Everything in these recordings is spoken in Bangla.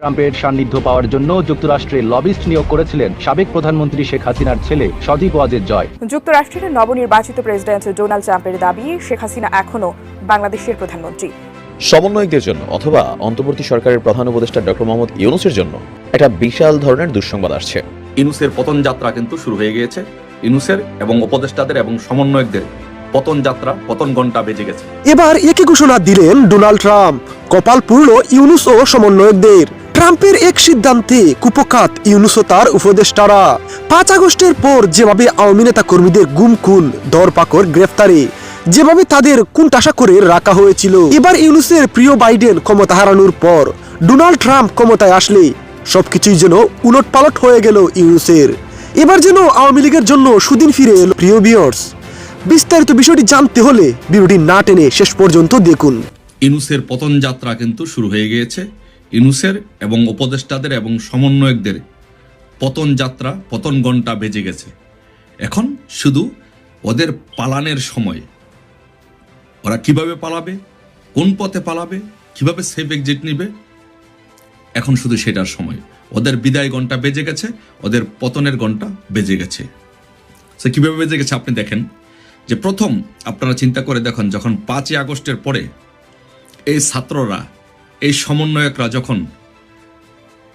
ট্রাম্পের সান্নিধ্য পাওয়ার জন্য যুক্তরাষ্ট্রে লবিস্ট নিয়োগ করেছিলেন সাবেক প্রধানমন্ত্রী শেখ হাসিনার ছেলে সদীপ ওয়াজেদ জয়। যুক্তরাষ্ট্রের নবনির্বাচিত প্রেসিডেন্ট ডোনাল্ড ট্রাম্পের দাবি শেখ হাসিনা এখনও বাংলাদেশের প্রধানমন্ত্রী। সমন্বয়কদের জন্য অথবা অন্তর্বর্তী সরকারের প্রধান উপদেষ্টা ডক্টর মোহাম্মদ ইউনুসের জন্য একটা বিশাল ধরনের দুঃসংবাদ আসছে। ইনুসের পতন যাত্রা কিন্তু শুরু হয়ে গিয়েছে। ইনুসের এবং উপদেষ্টাদের এবং সমন্বয়কদের পতন যাত্রা পতন ঘণ্টা বেজে গেছে। এবার একই ঘোষণা দিলেন ডোনাল্ড ট্রাম্প। কপাল পুরল ইউনুস ও সমন্বয়কদের। ট্রাম্পের এক সিদ্ধান্তে কুপকাত ইউনুস তার উপদেষ্টারা। পাঁচ আগস্টের পর যেভাবে আওয়ামী নেতা কর্মীদের গুম, খুন, দরপাকড় গ্রেফতারে, যেভাবে তাদের কুণ্ঠাসা করে রাখা হয়েছিল, এবার ইউনুসের প্রিয় বাইডেন ক্ষমতা হারানোর পর ডোনাল্ড ট্রাম্প ক্ষমতায় আসলে সবকিছুই যেন উলট পালট হয়ে গেল ইউনুসের। এবার যেন আওয়ামী লীগের জন্য সুদিন ফিরে এলো। প্রিয় বিয়ার্স বিস্তারিত বিষয়টি জানতে হলে ভিডিওটি না টেনে শেষ পর্যন্ত দেখুন। ইনুসের পতন যাত্রা কিন্তু শুরু হয়ে গিয়েছে। ইনুসের এবং উপদেষ্টাদের এবং সমন্বয়কদের পতন যাত্রা, পতন ঘণ্টা বেজে গেছে। এখন শুধু ওদের পালানের সময়। ওরা কীভাবে পালাবে, কোন পথে পালাবে, কীভাবে সেফ এক্সিট নিবে, এখন শুধু সেটার সময়। ওদের বিদায় ঘণ্টা বেজে গেছে, ওদের পতনের ঘণ্টা বেজে গেছে। সে কীভাবে বেজে গেছে আপনি দেখেন যে প্রথম আপনারা চিন্তা করে দেখুন, যখন পাঁচই আগস্টের পরে এই ছাত্ররা এই সমন্বয়করা যখন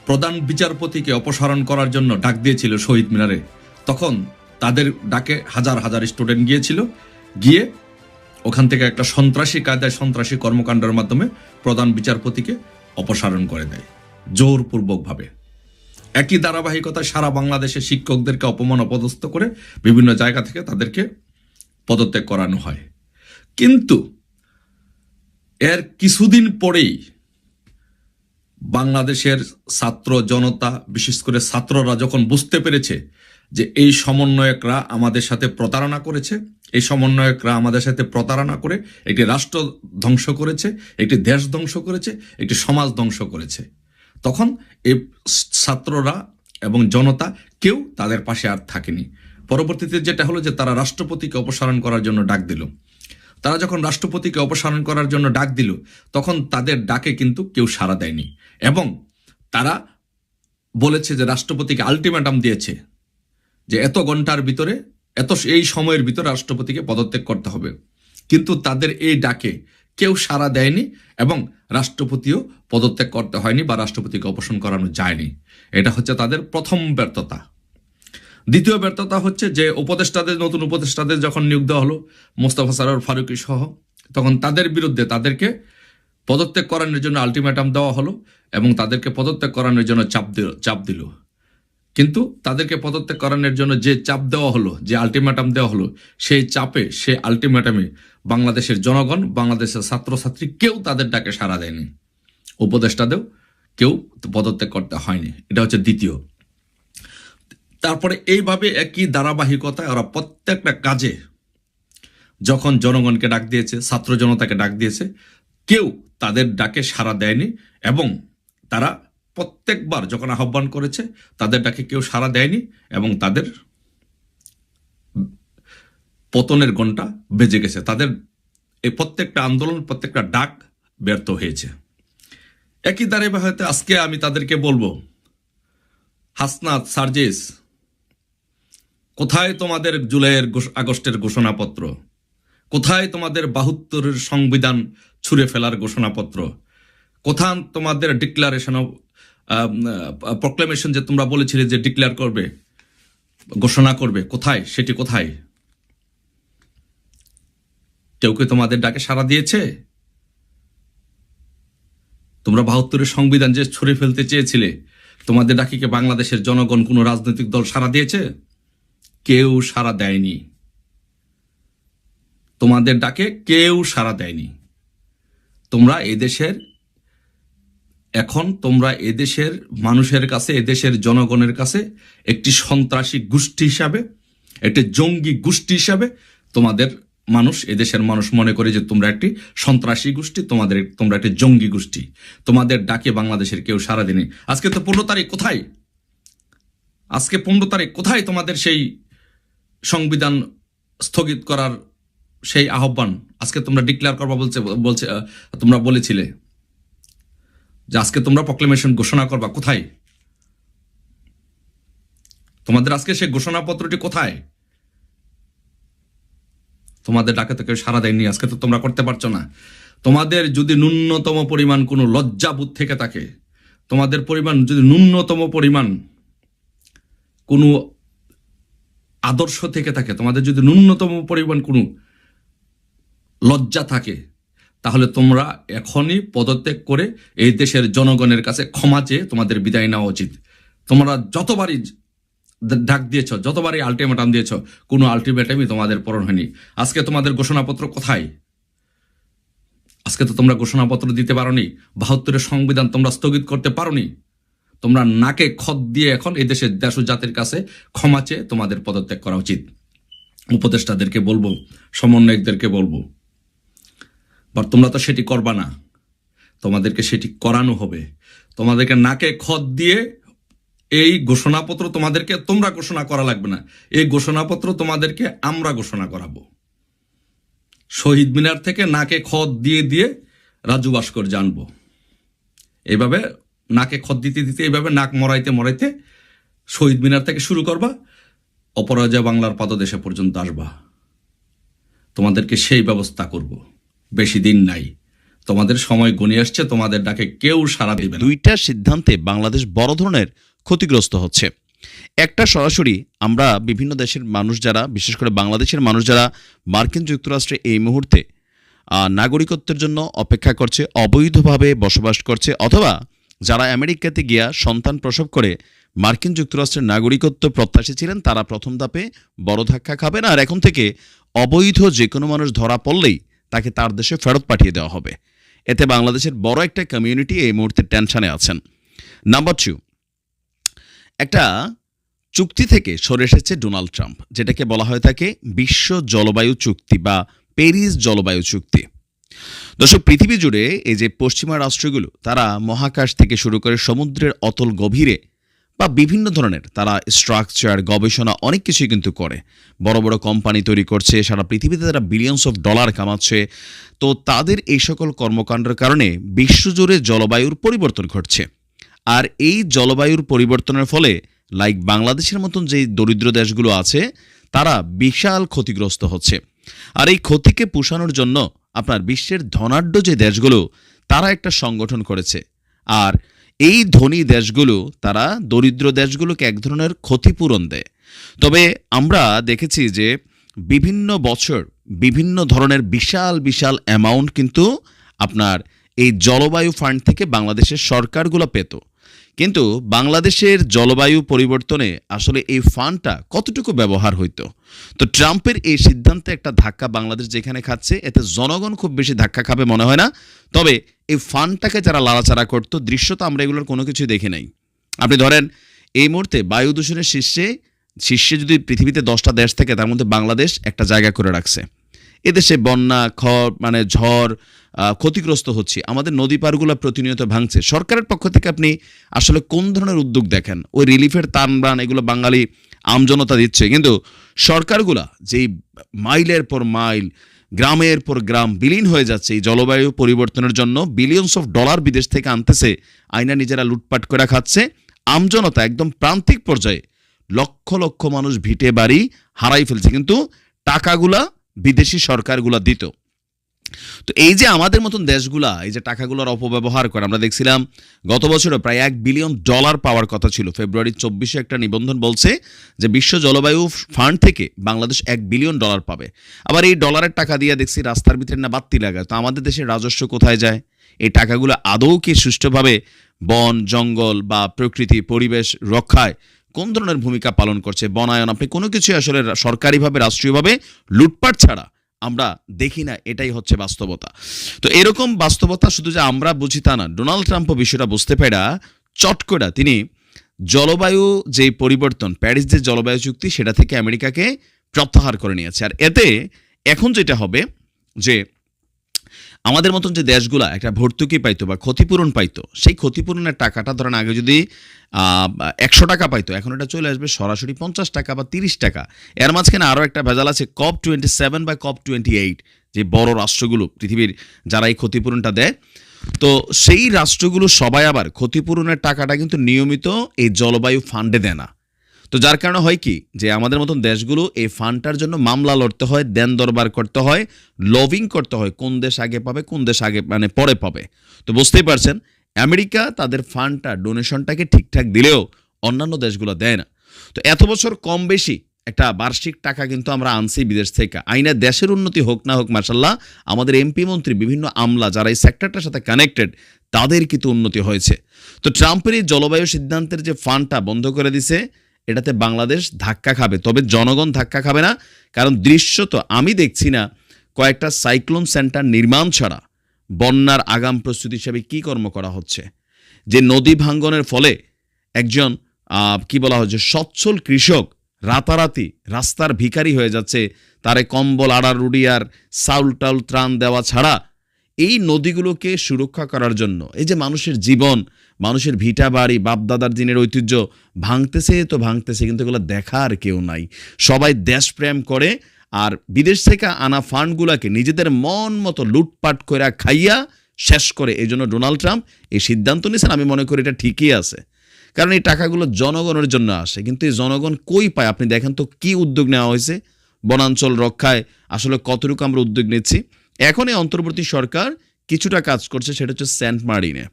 প্রধান বিচারপতিকে অপসারণ করার জন্য ডাক দিয়েছিল শহীদ মিনারে, তখন তাদের ডাকে হাজার হাজার স্টুডেন্ট গিয়েছিল। গিয়ে ওখান থেকে একটা সন্ত্রাসী কায়দায় সন্ত্রাসী কর্মকাণ্ডের মাধ্যমে প্রধান বিচারপতিকে অপসারণ করে দেয়, জোরপূর্বকভাবে। একই ধারাবাহিকতা সারা বাংলাদেশে শিক্ষকদেরকে অপমান অপদস্থ করে বিভিন্ন জায়গা থেকে তাদেরকে পদত্যাগ করানো হয়। কিন্তু এর কিছুদিন পরেই বাংলাদেশের ছাত্র জনতা, বিশেষ করে ছাত্ররা যখন বুঝতে পেরেছে যে এই সমন্বয়করা আমাদের সাথে প্রতারণা করেছে, এই সমন্বয়করা আমাদের সাথে প্রতারণা করে একটি রাষ্ট্র ধ্বংস করেছে, একটি দেশ ধ্বংস করেছে, একটি সমাজ ধ্বংস করেছে, তখন এই ছাত্ররা এবং জনতা কেউ তাদের পাশে আর থাকেনি। পরবর্তীতে যেটা হলো যে তারা রাষ্ট্রপতিকে অপসারণ করার জন্য ডাক দিল। তারা যখন রাষ্ট্রপতিকে অপসারণ করার জন্য ডাক দিল, তখন তাদের ডাকে কিন্তু কেউ সাড়া দেয়নি। এবং তারা বলেছে যে রাষ্ট্রপতিকে আলটিমেটাম দিয়েছে যে এত ঘণ্টার ভিতরে, এত এই সময়ের ভিতরে রাষ্ট্রপতিকে পদত্যাগ করতে হবে। কিন্তু তাদের এই ডাকে কেউ সাড়া দেয়নি এবং রাষ্ট্রপতিও পদত্যাগ করতে হয়নি বা রাষ্ট্রপতিকে অপসারণ করানো যায়নি। এটা হচ্ছে তাদের প্রথম ব্যর্থতা। দ্বিতীয় ব্যর্থতা হচ্ছে যে উপদেষ্টাদের, নতুন উপদেষ্টাদের যখন নিয়োগ দেওয়া হলো, মোস্তফা সারোর ফারুকি সহ, তখন তাদের বিরুদ্ধে তাদেরকে পদত্যাগ করানোর জন্য আলটিমেটাম দেওয়া হলো এবং তাদেরকে পদত্যাগ করানোর জন্য চাপ দিল চাপ দিল। কিন্তু তাদেরকে পদত্যাগ করানোর জন্য যে চাপ দেওয়া হলো, যে আলটিমেটাম দেওয়া হলো, সেই চাপে সেই আলটিমেটামে বাংলাদেশের জনগণ, বাংলাদেশের ছাত্রছাত্রী কেউ তাদের ডাকে সাড়া দেয়নি। উপদেষ্টাদেরও কেউ পদত্যাগ করতে হয়নি। এটা হচ্ছে দ্বিতীয়। তারপরে এইভাবে একই ধারাবাহিকতায় ওরা প্রত্যেকটা কাজে যখন জনগণকে ডাক দিয়েছে, ছাত্র জনতাকে ডাক দিয়েছে, কেউ তাদের ডাকে সাড়া দেয়নি এবং তারা প্রত্যেকবার যখন আহ্বান করেছে, তাদের ডাকে কেউ সাড়া দেয়নি এবং তাদের পতনের ঘণ্টা বেজে গেছে। তাদের এই প্রত্যেকটা আন্দোলন, প্রত্যেকটা ডাক ব্যর্থ হয়েছে। একই ধারাবাহিকতে আজকে আমি তাদেরকে বলব, হাসনাত সার্জিস কোথায় তোমাদের জুলাইয়ের আগস্টের ঘোষণাপত্র? কোথায় তোমাদের বাহাত্তরের সংবিধান ছুঁড়ে ফেলার ঘোষণাপত্র? কোথায় তোমাদের ডিক্লারেশন অফ প্রক্লেমেশন যে তোমরা বলেছিলে যে ডিক্লেয়ার করবে, ঘোষণা করবে, কোথায়? সেটি কোথায়? কেউ কি তোমাদের ডাকে সাড়া দিয়েছে? তোমরা বাহাত্তরের সংবিধান যে ছুঁড়ে ফেলতে চেয়েছিলে, তোমাদের ডাকিকে বাংলাদেশের জনগণ কোনো রাজনৈতিক দল সাড়া দিয়েছে? কেউ সাড়া দেয়নি। তোমাদের ডাকে কেউ সাড়া দেয়নি। তোমরা এদেশের, এখন তোমরা এদেশের মানুষের কাছে, এদেশের জনগণের কাছে একটি সন্ত্রাসী গোষ্ঠী হিসাবে, একটি জঙ্গি গোষ্ঠী হিসাবে তোমাদের মানুষ, এদেশের মানুষ মনে করে যে তোমরা একটি সন্ত্রাসী গোষ্ঠী, তোমাদের তোমরা একটি জঙ্গি গোষ্ঠী। তোমাদের ডাকে বাংলাদেশের কেউ সারা দিনে আজকে তো পনেরো তারিখ, কোথায়? আজকে পনেরো তারিখ, কোথায় তোমাদের সেই সংবিধান স্থগিত করার সেই আহ্বান আজকে তোমরা ডিক্লেয়ার করবা বলছে বলছে তোমরা বলেছিলে যে আজকে তোমরা প্রক্লেমেশন ঘোষণা করবা। কোথায়? তোমাদের আজকে সেই ঘোষণাপত্রটি কোথায়? তোমাদের ডাকে তো কেউ সারা দেয়নি, আজকে তো তোমরা করতে পারছ না। তোমাদের যদি ন্যূনতম পরিমাণ কোনো লজ্জাবোধ থেকে থাকে, তোমাদের পরিমাণ যদি ন্যূনতম পরিমাণ কোনো আদর্শ থেকে থাকে। তোমাদের যদি ন্যূনতম পরিমাণ কোনো লজ্জা থাকে, তাহলে তোমরা এখনই পদত্যাগ করে এই দেশের জনগণের কাছে ক্ষমা চেয়ে তোমাদের বিদায় নেওয়া উচিত। তোমরা যতবারই ডাক দিয়েছ, যতবারই আলটিমেটাম দিয়েছ, কোনো আলটিমেটামই তোমাদের পূরণ হয়নি। আজকে তোমাদের ঘোষণাপত্র কোথায়? আজকে তো তোমরা ঘোষণাপত্র দিতে পারো পারোনি, বাহাত্তরের সংবিধান তোমরা স্থগিত করতে পারোনি। তোমরা নাকে খত দিয়ে এখন এই দেশের দেশ জাতির কাছে ক্ষমা চেয়ে তোমাদের পদত্যাগ করা উচিত। উপদেষ্টাদেরকে বলব, সমন্বয়কদেরকে বলব বা তোমরা তো সেটি করবা না। তোমাদেরকে সেটি করানো হবে। তোমাদেরকে নাকে খত দিয়ে এই ঘোষণাপত্র তোমাদেরকে, তোমরা ঘোষণা করা লাগবে না। এই ঘোষণাপত্র তোমাদেরকে আমরা ঘোষণা করাবো। শহীদ মিনার থেকে নাকে খত দিয়ে দিয়ে রাজু ভাস্কর জানব এইভাবে নাকে খত দিতে দিতে এইভাবে নাক মরাইতে মরাইতে শহীদ মিনার থেকে শুরু করবা, অপরাজয় বাংলার পাদদেশে পর্যন্ত আসবা। তোমাদেরকে সেই ব্যবস্থা করব। বেশি দিন নাই। তোমাদের সময় গণিয়ে আসছে, তোমাদের ডাকে কেউ সাড়া দিবে দুইটা সিদ্ধান্তে বাংলাদেশ বড় ধরনের ক্ষতিগ্রস্ত হচ্ছে। একটা সরাসরি আমরা বিভিন্ন দেশের মানুষ যারা, বিশেষ করে বাংলাদেশের মানুষ যারা মার্কিন যুক্তরাষ্ট্রে এই মুহূর্তে নাগরিকত্বের জন্য অপেক্ষা করছে, অবৈধভাবে বসবাস করছে, অথবা যারা আমেরিকাতে গিয়া সন্তান প্রসব করে, মার্কিন যুক্তরাষ্ট্রের নাগরিকত্ব প্রত্যাশী ছিলেন, তারা প্রথম ধাপে বড় ধাক্কা খাবেন আর এখন থেকে অবৈধ যে কোনো মানুষ ধরা পড়লেই তাকে তার দেশে ফেরত পাঠিয়ে দেওয়া হবে। এতে বাংলাদেশের বড় একটা কমিউনিটি এই মুহূর্তে টেনশনে আছেন। নাম্বার টু একটা চুক্তি থেকে সরে এসেছে ডোনাল্ড ট্রাম্প, যেটাকে বলা হয়ে থাকে বিশ্ব জলবায়ু চুক্তি বা প্যারিস জলবায়ু চুক্তি। দর্শক, পৃথিবী জুড়ে এই যে পশ্চিমা রাষ্ট্রগুলো, তারা মহাকাশ থেকে শুরু করে সমুদ্রের অতল গভীরে বা বিভিন্ন ধরনের তারা স্ট্রাকচার গবেষণা অনেক কিছুই কিন্তু করে। বড় বড় কোম্পানি তৈরি করছে, সারা পৃথিবীতে তারা বিলিয়নস অফ ডলার কামাচ্ছে। তো তাদের এই সকল কর্মকাণ্ডের কারণে বিশ্বজুড়ে জলবায়ুর পরিবর্তন ঘটছে। আর এই জলবায়ুর পরিবর্তনের ফলে লাইক বাংলাদেশের মতন যে দরিদ্র দেশগুলো আছে, তারা বিশাল ক্ষতিগ্রস্ত হচ্ছে। আর এই ক্ষতিকে পুষানোর জন্য আপনার বিশ্বের ধনাঢ্য যে দেশগুলো, তারা একটা সংগঠন করেছে। আর এই ধনী দেশগুলো, তারা দরিদ্র দেশগুলোকে এক ধরনের ক্ষতিপূরণ দেয়। তবে আমরা দেখেছি যে বিভিন্ন বছর বিভিন্ন ধরনের বিশাল বিশাল অ্যামাউন্ট কিন্তু আপনার এই জলবায়ু ফান্ড থেকে বাংলাদেশের সরকারগুলো পেত। কিন্তু বাংলাদেশের জলবায়ু পরিবর্তনে আসলে এই ফান্ডটা কতটুকু ব্যবহার হইতো? তো ট্রাম্পের এই সিদ্ধান্তে একটা ধাক্কা বাংলাদেশ যেখানে খাচ্ছে, এতে জনগণ খুব বেশি ধাক্কা খাবে মনে হয় না। তবে এই ফান্ডটাকে যারা লাড়াচাড়া করতো দৃশ্য তো আমরা এগুলোর কোনো কিছুই দেখি নাই। আপনি ধরেন, এই মুহূর্তে বায়ু দূষণের শীর্ষে শীর্ষে যদি পৃথিবীতে দশটা দেশ থাকে, তার মধ্যে বাংলাদেশ একটা জায়গা করে রাখছে। এদেশে বন্যা, খড় মানে ঝড় ক্ষতিগ্রস্ত হচ্ছে। আমাদের নদী পারগুলো প্রতিনিয়ত ভাঙছে। সরকারের পক্ষ থেকে আপনি আসলে কোন ধরনের উদ্যোগ দেখেন? ওই রিলিফের তান এগুলো বাঙালি আমজনতা দিচ্ছে। কিন্তু সরকারগুলা যেই মাইলের পর মাইল, গ্রামের পর গ্রাম বিলীন হয়ে যাচ্ছে এই জলবায়ু পরিবর্তনের জন্য বিলিয়নস অফ ডলার বিদেশ থেকে আনতেছে আইনা নিজেরা লুটপাট করে খাচ্ছে আমজনতা একদম প্রান্তিক পর্যায়ে লক্ষ লক্ষ মানুষ ভিটে বাড়ি হারাই ফেলছে। কিন্তু টাকাগুলা বিদেশি সরকারগুলা দিত। তো এই যে আমাদের মতন দেশগুলা, এই যে টাকাগুলোর অপব্যবহার করে, আমরা দেখছিলাম গত বছরও প্রায় এক বিলিয়ন ডলার পাওয়ার কথা ছিল। ফেব্রুয়ারি চব্বিশে একটা নিবন্ধন বলছে যে বিশ্ব জলবায়ু ফান্ড থেকে বাংলাদেশ এক বিলিয়ন ডলার পাবে। আবার এই ডলারের টাকা দিয়ে দেখছি রাস্তার ভিতরে না বাত্তি লাগায়। তো আমাদের দেশের রাজস্ব কোথায় যায়? এই টাকাগুলো আদৌ কি সুষ্ঠুভাবে বন, জঙ্গল বা প্রকৃতি, পরিবেশ রক্ষায় কোন ধরনের ভূমিকা পালন করছে? বনায়ন, আপনি কোনো কিছু আসলে সরকারিভাবে, রাষ্ট্রীয়ভাবে লুটপাট ছাড়া আমরা দেখি না, এটাই হচ্ছে বাস্তবতা। তো এরকম বাস্তবতা শুধু যে আমরা বুঝি তা না, ডোনাল্ড ট্রাম্পও বিষয়টা বুঝতে পেরা চট তিনি জলবায়ু যে পরিবর্তন, প্যারিস যে জলবায়ু চুক্তি, সেটা থেকে আমেরিকাকে প্রত্যাহার করে নিয়েছে। আর এতে এখন যেটা হবে যে আমাদের মতন যে দেশগুলা একটা ভর্তুকি পাইতো বা ক্ষতিপূরণ পাইতো, সেই ক্ষতিপূরণের টাকাটা ধরেন আগে যদি একশো টাকা পাইতো, এখন এটা চলে আসবে সরাসরি পঞ্চাশ টাকা বা তিরিশ টাকা। এর মাঝখানে আরও একটা ভেজাল আছে কপ টোয়েন্টি সেভেন বা কপ টোয়েন্টি এইট যে বড় রাষ্ট্রগুলো, পৃথিবীর যারা এই ক্ষতিপূরণটা দেয়। তো সেই রাষ্ট্রগুলো সবাই আবার ক্ষতিপূরণের টাকাটা কিন্তু নিয়মিত এই জলবায়ু ফান্ডে দেয় না। তো যার কারণে হয় কি, যে আমাদের মতন দেশগুলো এই ফান্ডটার জন্য মামলা লড়তে হয়, দেন দরবার করতে হয় লভিং করতে হয়, কোন দেশ আগে পাবে, কোন দেশ আগে মানে পরে পাবে। তো বুঝতেই পারছেন, আমেরিকা তাদের ফান্ডটা ডোনেশনটাকে ঠিকঠাক দিলেও অন্যান্য দেশগুলো দেয় না। তো এত বছর কম বেশি একটা বার্ষিক টাকা কিন্তু আমরা আনছি বিদেশ থেকে। আইনের দেশের উন্নতি হোক না হোক মার্শাল্লাহ আমাদের এমপি মন্ত্রী, বিভিন্ন আমলা যারা এই সেক্টরটার সাথে কানেক্টেড তাদের কিন্তু উন্নতি হয়েছে। তো ট্রাম্পের এই জলবায়ু সিদ্ধান্তের যে ফান্ডটা বন্ধ করে দিছে এটাতে বাংলাদেশ ধাক্কা খাবে। তবে জনগণ ধাক্কা খাবে না, কারণ দৃশ্যত আমি দেখছি না, কয়েকটা সাইক্লোন সেন্টার নির্মাণ ছাড়া বন্যার আগাম প্রস্তুতি হিসেবে কী কর্ম করা হচ্ছে? যে নদী ভাঙ্গনের ফলে একজন কি বলা হচ্ছে সচ্ছল কৃষক রাতারাতি রাস্তার ভিখারি হয়ে যাচ্ছে, তারে কম্বল, আড়ারুড়ি আর সাউল টাউল ত্রাণ দেওয়া ছাড়া এই নদীগুলোকে সুরক্ষা করার জন্য। এই যে মানুষের জীবন, মানুষের ভিটা বাড়ি, বাপদাদার দিনের ঐতিহ্য ভাঙতেছে তো ভাঙতেছে, কিন্তু এগুলো দেখার কেউ নাই। সবাই দেশপ্রেম করে আর বিদেশ থেকে আনা ফান্ডগুলোকে নিজেদের মন মতো লুটপাট করে খাইয়া শেষ করে। এই জন্য ডোনাল্ড ট্রাম্প এই সিদ্ধান্ত নিয়েছেন, আমি মনে করি এটা ঠিকই আছে। কারণ এই টাকাগুলো জনগণের জন্য আসে, কিন্তু এই জনগণ কই পায়? আপনি দেখেন তো কি উদ্যোগ নেওয়া হয়েছে। বনাঞ্চল রক্ষায় আসলে কতটুকু আমরা উদ্যোগ নিচ্ছি? এখন এই অন্তর্বর্তী সরকার কিছুটা কাজ করছে, সেটা হচ্ছে সেন্ট মার্টিনে।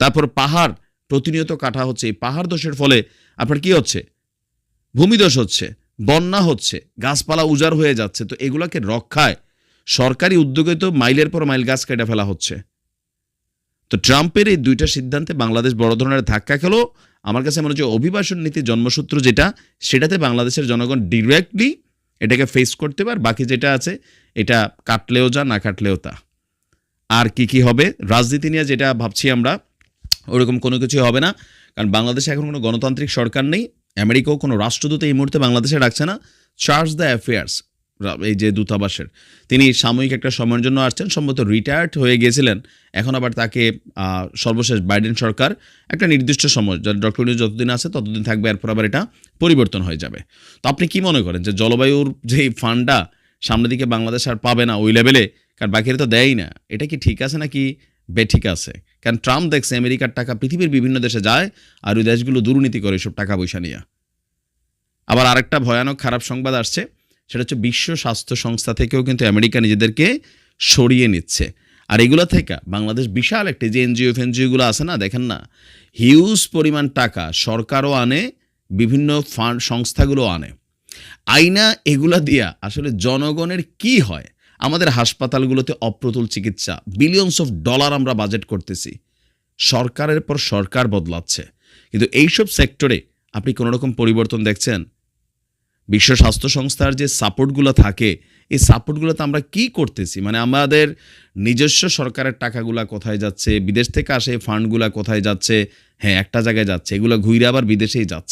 তারপর পাহাড়, প্রতিনিয়ত কাটা হচ্ছে। এই পাহাড় দোষের ফলে আপনার কি হচ্ছে? ভূমিদোষ হচ্ছে, বন্যা হচ্ছে, গাছপালা উজাড় হয়ে যাচ্ছে। তো এগুলোকে রক্ষায় সরকারি উদ্যোগে তো মাইলের পর মাইল গাছ কেটে ফেলা হচ্ছে। তো ট্রাম্পের এই দুইটা সিদ্ধান্তে বাংলাদেশ বড় ধরনের ধাক্কা খেলো। আমার কাছে মনে হচ্ছে অভিবাসন নীতি জন্মসূত্র যেটা, সেটাতে বাংলাদেশের জনগণ ডিরেক্টলি এটাকে ফেস করতে পার, বাকি যেটা আছে, এটা কাটলেও যা, না কাটলেও তা। আর কি কি হবে? রাজনীতি নিয়ে যেটা ভাবছি আমরা, ওরকম কোনো কিছু হবে না। কারণ বাংলাদেশে এখন কোনো গণতান্ত্রিক সরকার নেই, আমেরিকাও কোনো রাষ্ট্রদূত এই মুহূর্তে বাংলাদেশে রাখছে না। চার্জ দ্য অ্যাফেয়ার্স এই যে দূতাবাসের। তিনি সাময়িক একটা সময়ের জন্য আসছেন, সম্ভবত রিটায়ার্ড হয়ে গিয়েছিলেন। এখন আবার তাকে সর্বশেষ বাইডেন সরকার একটা নির্দিষ্ট সময় ডক্টর নিউজ যতদিন আছে ততদিন থাকবে, এরপর আবার এটা পরিবর্তন হয়ে যাবে। তো আপনি কি মনে করেন যে জলবায়ুর যে ফান্ডটা সামনের দিকে বাংলাদেশ আর পাবে না ওই লেভেলে কারণ বাকিরা তো দেয়ই না, এটা কি ঠিক আছে নাকি বেঠিক আছে? কারণ ট্রাম্প দেখছে আমেরিকার টাকা পৃথিবীর বিভিন্ন দেশে যায় আর ওই দেশগুলো দুর্নীতি করে সব টাকা পয়সা নিয়ে। আবার আরেকটা ভয়ানক খারাপ সংবাদ আসছে সেটা হচ্ছে বিশ্ব স্বাস্থ্য সংস্থা থেকেও কিন্তু আমেরিকা নিজেদেরকে সরিয়ে নিচ্ছে। আর এগুলো থেকে বাংলাদেশ বিশাল একটা যে এনজিও ফেনজিওগুলো আছে না, দেখেন না, হিউজ পরিমাণ টাকা সরকারও আনে, বিভিন্ন ফান্ড, সংস্থাগুলো আনে। আইনা এগুলা দিয়া আসলে জনগণের কি হয়? আমাদের হাসপাতালগুলোতে অপ্রতুল চিকিৎসা বিলিয়নস অফ ডলার আমরা বাজেট করতেছি। সরকারের পর সরকার বদলাচ্ছে। কিন্তু এইসব সেক্টরে আপনি কোনোরকম পরিবর্তন দেখছেন? বিশ্ব স্বাস্থ্য সংস্থার যে সাপোর্টগুলো থাকে, এই সাপোর্টগুলোতে আমরা কি করতেছি? মানে আমাদের নিজস্ব সরকারের টাকাগুলা কোথায় যাচ্ছে? বিদেশ থেকে আসে ফান্ডগুলা কোথায় যাচ্ছে? হ্যাঁ একটা জায়গায় যাচ্ছে। এগুলো ঘুরে আবার বিদেশেই যাচ্ছে।